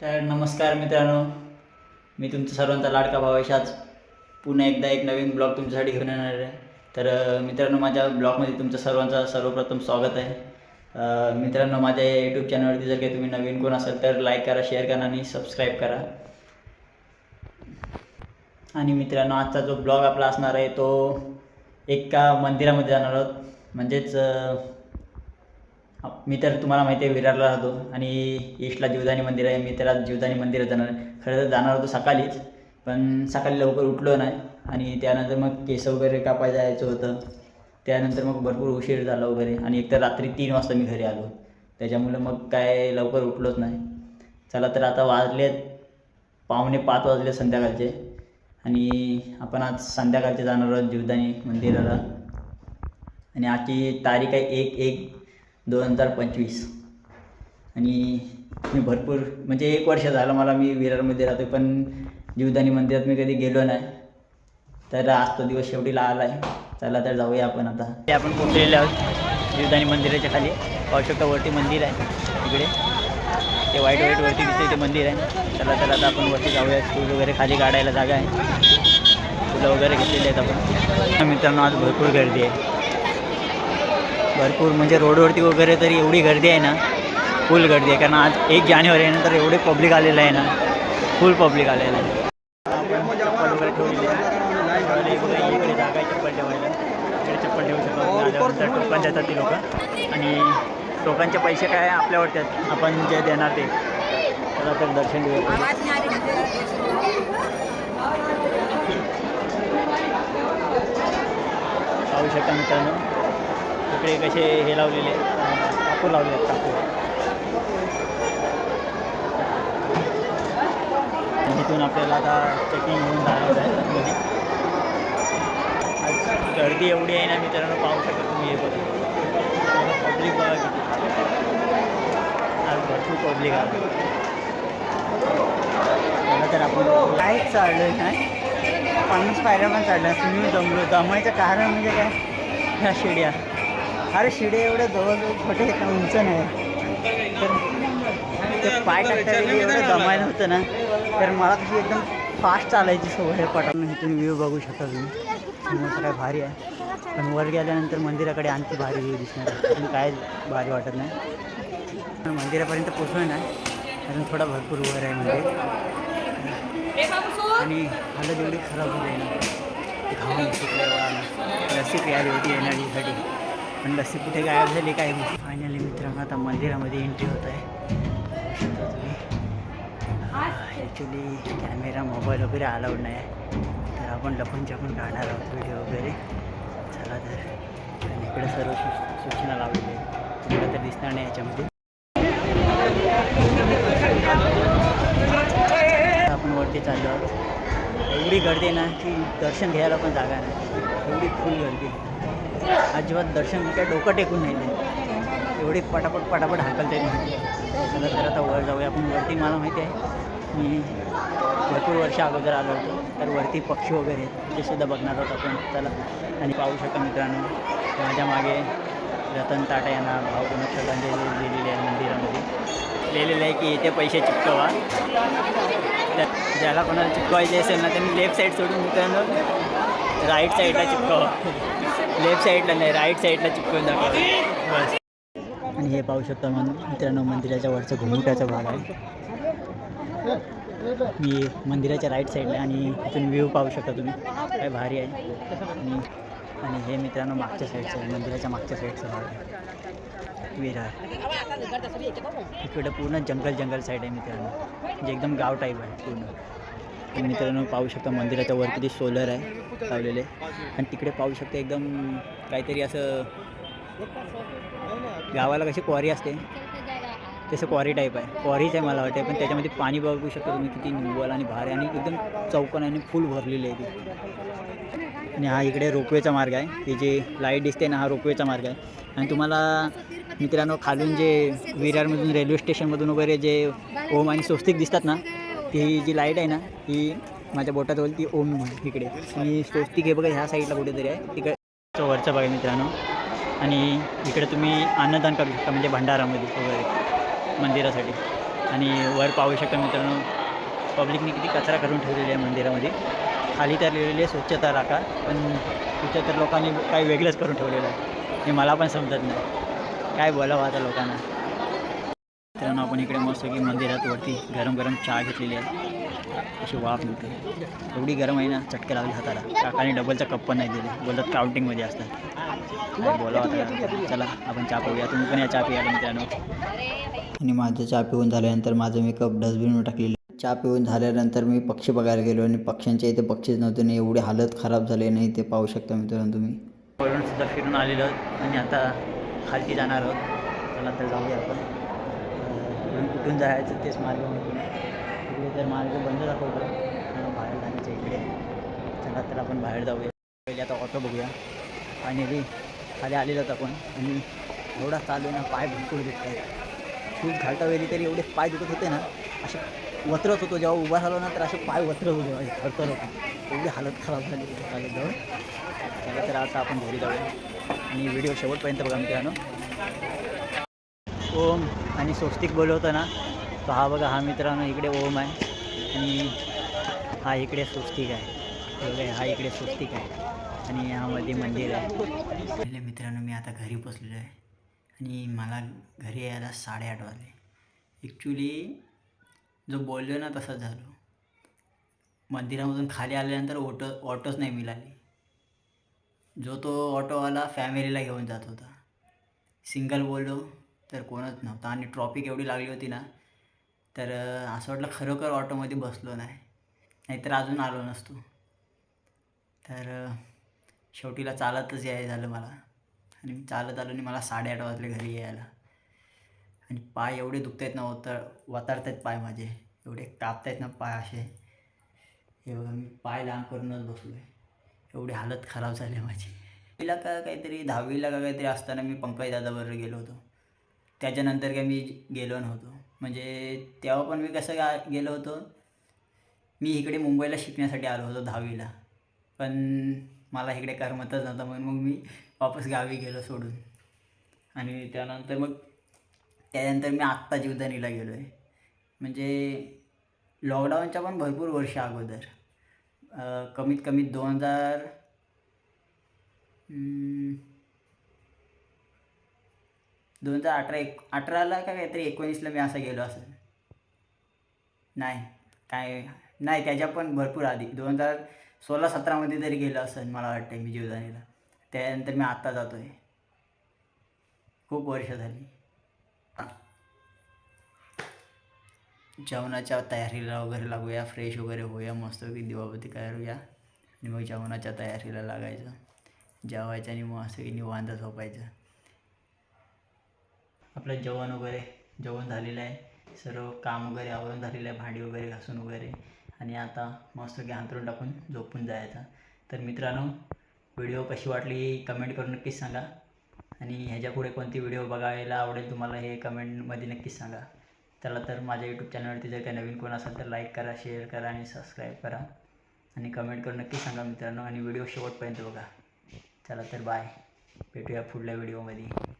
तर नमस्कार मित्रांनो मी तुमचा सर्वांचा लाडका भाव आज पुन्हा एकदा एक नवीन ब्लॉग तुमच्यासाठी घेऊन येणार आहे. तर मित्रांनो माझ्या ब्लॉगमध्ये तुमचं सर्वांचं सर्वप्रथम स्वागत आहे. मित्रांनो माझ्या यूट्यूब चॅनलवरती जर काही तुम्ही नवीन कोण असाल तर लाईक करा शेअर करा आणि सबस्क्राईब करा. आणि मित्रांनो आजचा जो ब्लॉग आपला असणार आहे तो एका मंदिरामध्ये जाणार आहोत. म्हणजेच मी तर तुम्हाला माहिती आहे विरारला राहतो आणि ईस्टला जीवदानी मंदिर आहे. मी तर आज जीवदानी मंदिरात जाणार खरं तर जाणार होतो सकाळीच पण सकाळी लवकर उठलो नाही. आणि त्यानंतर मग केस वगैरे कापाय जायचं होतं. त्यानंतर मग भरपूर उशीर झाला वगैरे. आणि एकतर रात्री तीन वाजता मी घरी आलो. त्याच्यामुळे मग काय लवकर उठलोच नाही. चला तर आता वाजले पावणे पाच वाजले संध्याकाळचे. आणि आपण आज संध्याकाळचे जाणार आहोत जीवदानी मंदिराला. आणि आजची तारीख आहे एक एक दोन हजार पंचवीस. आणि मी भरपूर म्हणजे एक वर्ष झालं मला मी विरारमध्ये राहतो पण जीवदानी मंदिरात मी कधी गेलो नाही. तर आज तो दिवस शेवटीला आला आहे. चला तर जाऊया आपण आता. ते आपण पोहोचलेले आहोत जीवदानी मंदिराच्या खाली. पाहू शकता वरती मंदिर आहे तिकडे ते वाईट वाईट वरती दिसते ते मंदिर आहे. चला तर आता आपण वरती जाऊया. स्कूल वगैरे खाली काढायला जागा आहे. फुलं वगैरे घेतलेली आहेत आपण. मित्रांनो आज भरपूर गर्दी आहे. भरपूर. म्हणजे रोडवरती वगैरे तरी एवढी गर्दी आहे ना फुल गर्दी आहे. कारण आज एक जानेवारी आहे ना तर एवढे पब्लिक आलेलं आहे ना फुल पब्लिक आलेलं आहे. चप्पल जागा ठेवायला ठेवू शकतो टोकन देतात ती लोक आणि टोकनचे पैसे काय आपल्यावरती आहेत? आपण जे देणार ते. चला तर दर्शन घेऊया. पाहू शकता मित्रांनो. इकडे कसे हे लावलेले आहेत, कापूर लावले आहेत कापूर. आणि इथून आपल्याला आता चेकिंग होऊन जायचं आहे गर्दी एवढी आहे ना मित्रांनो पाहू शकता तुम्ही हे बघा. पब्लिक बघा किती. आज भरपूर पब्लिक आहे. मला तर आपण काय चाललं काय? पन्नास पायऱ्या पण चाललं तुम्ही जमलो जमायचं कारण म्हणजे काय? ह्या शिड्या. अरे शिड्या एवढ्या जवळजवळ छोटे आहेत ना, उंच नाही. तर पाय टाकता एवढं जमायला होतं ना. तर मला कशी एकदम फास्ट चालायची सवय आहे पटानं इथून व्ह्यू बघू शकता तुम्ही. काय भारी आहे. पण वर गेल्यानंतर मंदिराकडे आणखी भारी व्ह्यू दिसणार आहे. पण काय भारी वाटत नाही. पण मंदिरापर्यंत पोचलो नाही अजून थोडा भरपूर वर आहे मंदिर. आणि हालत एवढी खराब होते ना घाम सुटले एवढा लस्सी प्यायली होती एनर्जीसाठी पण लस्सी कुठे गायब झाली काय फायनली मित्रांनो आता मंदिरामध्ये एंट्री होत आहे. ॲक्च्युली कॅमेरा मोबाईल वगैरे अलाउड नाही आहे. तर आपण लपून छपून काढणार आहोत व्हिडिओ वगैरे. चला तर. आणि इकडे सर्व सूचना लावलेली आहे तुम्हाला तर दिसणार नाही याच्यामध्ये. आपण वरती चाललो आहोत. एवढी गर्दी ना की दर्शन घ्यायला पण जागा नाही. एवढी फुल गर्दी अजिबात दर्शन काय डोकं टेकून नाही एवढी पटापट पटापट हाकलते चला तर आता वर जाऊया आपण. वरती मला माहिती आहे मी भरपूर वर्ष अगोदर आलो होतो. तर वरती पक्षी वगैरे आहेत ते सुद्धा बघणार आहोत आपण. चला. आणि पाहू शकता मित्रांनो माझ्या मागे रतन टाटा यांना भावपूर्ण श्रद्धांजली दिलेली आहे मंदिरामध्ये. लिहिलेलं आहे की इथे पैसे चिपकवा. त्यात ज्याला कोणाला चिपकवायचे असेल ना त्यांनी लेफ्ट साईड सोडून मित्रांनो राईट साईडला चिपकावा. लेफ्ट साईडला नाही राईट साईडला चिपकून दाखवा. आणि हे पाहू शकता मन मित्रांनो मंदिराच्या वरचं घुमुटाचा भाग आहे. मी मंदिराच्या राईट साईडला आणि इथून व्ह्यू पाहू शकता तुम्ही. काय भारी आहे. आणि आणि हे मित्रांनो मागच्या साईडचं आहे मंदिराच्या मागच्या साईडचा भाग आहे. विरार. इकडं पूर्ण जंगल जंगल साईड आहे मित्रांनो. जे एकदम गाव टाईप आहे पूर्ण. तर मित्रांनो पाहू शकता मंदिराच्या वर किती सोलर आहे लावलेले. आणि तिकडे पाहू शकता एकदम काहीतरी असं गावाला कशी क्वारी असते. तसं क्वारी टाईप आहे. क्वारीच आहे मला वाटते पण त्याच्यामध्ये पाणी बघू शकता तुम्ही किती निव्वळ आणि भारी आणि एकदम चौकन आणि फुल भरलेली आहे ती. आणि हा इकडे रोपवेचा मार्ग आहे. ही जी लाइट दिसते ना हा रोपवेचा मार्ग आहे. आणि तुम्हाला मित्रांनो खालून जे विरारमधून रेल्वे स्टेशनमधून वगैरे जे ओम आणि स्वस्तिक दिसतात ना ती जी लाइट आहे ना ही माझ्या बोटात होईल ती ओम आहे इकडे. आणि स्वस्तिक हे बघा ह्या साईडला कुठेतरी आहे. तिकडे वरचं बघा मित्रांनो. आणि इकडे तुम्ही अन्नदान करू शकता म्हणजे भंडारामध्ये वगैरे मंदिरासाठी. आणि वर पाहू शकता मित्रांनो पब्लिकने किती कचरा करून ठेवलेली आहे मंदिरामध्ये. खाली तर लिहिलेली आहे स्वच्छता राखा पण तिथं तर लोकांनी काही वेगळंच करून ठेवलेलं आहे. हे मला पण समजत नाही. काय बोलावं आता लोकांना. मित्रांनो आपण इकडे मस्त की मंदिरात वरती गरम गरम चहा घेतलेली आहे. अशी वाफ मिळते एवढी गरम आहे ना चटके लागले हाताला. काकाने डबलचा कप पण नाही दिले. बोलतात काउंटिंगमध्ये असतात. काय बोलावं आता? चला आपण चहा पिऊया. तुम्ही पण या चहा पिया मित्रांनो. आणि माझं चहा पिऊन झाल्यानंतर माझं मी कप डस्टबिनवर टाकलेलं चहा पिऊन झाल्यानंतर मी पक्षी बघायला गेलो आणि पक्ष्यांच्या इथे पक्षीच नव्हते आणि एवढी हालत खराब झाली नाही ते पाहू शकता मित्रांनो तुम्ही. वरून सुद्धा फिरून आलेलो आणि आता खालती जाणार आहोत. चला तर जाऊया आपण. इकडून कुठून जायचं तेच मार्ग माहिती नाही इकडे तर मार्ग बंद दाखवतो बाहेर जाण्याच्या इकडे. चला तर आपण बाहेर जाऊया. पहिले आता ऑटो बघूया. फायनली खाली आलेलो आहोत आपण. आणि एवढा चालू ना पाय भरपूर दुखत आहेत खूप घालता वेळी तरी एवढे पाय दुखत होते ना असे वत्रत होतो. जेव्हा उभा झालो ना तर असे पाय वत्रत होते. माझे थरथर होते. एवढी हालत खराब झाली चालत जाऊन. चला तर आता आपण घरी जाऊया. आणि व्हिडिओ शेवटपर्यंत बघा मित्रांनो. ओम आणि स्वस्तिक बोलवतो ना तो हा बघा हा मित्रांनो इकडे ओम आहे. आणि हा इकडे स्वस्तिक आहे. बघा, हा इकडे स्वस्तिक आहे. आणि यामध्ये मंदिर आहे. पहिले मित्रांनो मी आता घरी पोचलेलो आहे. आणि मला घरी यायला साडेआठ वाजले. ॲक्च्युली जो बोललो ना तसंच झालो. मंदिरामधून खाली आल्यानंतर ऑटो ऑटोच नाही मिळाली. जो तो ऑटोवाला फॅमिलीला घेऊन जात होता. सिंगल बोललो. तर कोणच नव्हतं. आणि ट्रॉफिक एवढी लागली होती ना तर असं वाटलं खरोखर ऑटोमध्ये बसलो नाही. नाहीतर अजून आलो नसतो. तर शेवटीला चालतच याय झालं मला. आणि मी चालत आलो आणि मला साडेआठ वाजले घरी यायला. आणि पाय एवढे दुखत आहेत ना वतर वतारत आहेत पाय माझे. एवढे कापत आहेत ना पाय असे. हे बघा मी पाय लांब करूनच बसलो आहे एवढी हालत खराब झाली माझी. पहिला का काहीतरी दहावीला का काहीतरी असताना मी पंकज दादाबरोबर गेलो होतो. त्याच्यानंतर काय मी गेलो नव्हतो. म्हणजे तेव्हा पण मी कसं गा गेलो होतो. मी इकडे मुंबईला शिकण्यासाठी आलो होतो दहावीला. पण मला इकडे करमतच नव्हतं म्हणून मग मी वापस गावी गेलो सोडून. आणि त्यानंतर मग त्यानंतर मी आत्ता जीवदानीला गेलो आहे म्हणजे लॉकडाऊनच्या पण भरपूर वर्ष अगोदर. कमीत कमी दोन हजार दोन हजार अठरा एक अठराला का काहीतरी एकोणीसला मी असं गेलो असेल नाही काय नाही त्याच्या पण भरपूर आधी. दोन हजार सोळा सतरामध्ये तरी गेलो असेल मला वाटतं मी जीवदानीला. त्यानंतर मी आत्ता जातो आहे खूप वर्ष झाली. जेवणाच्या तयारीला वगैरे लागूया फ्रेश वगैरे होऊया मस्तपैकी दिवाबती करूया आणि मग जेवणाच्या तयारीला लागायचं. जेवायचं आणि मस्तपैकी निवांत झोपायचं. आपलं जेवण वगैरे जेवण झालेलं आहे. सर्व काम वगैरे आवरून झालेलं आहे भांडी वगैरे घासून वगैरे. आणि आता मस्तपैकी अंतरून टाकून झोपून जायचं. तर मित्रांनो व्हिडिओ कशी वाटली कमेंट करून नक्कीच सांगा. आणि ह्याच्या पुढे कोणती व्हिडिओ बघायला आवडेल तुम्हाला हे कमेंटमध्ये नक्कीच सांगा. चला तर माझ्या यूट्यूब चॅनलवरती जर काही नवीन कोण असेल तर लाईक करा शेअर करा आणि सबस्क्राईब करा. आणि कमेंट करून नक्की सांगा मित्रांनो. आणि व्हिडिओ शेवटपर्यंत बघा. चला तर बाय भेटूया पुढल्या व्हिडिओमध्ये.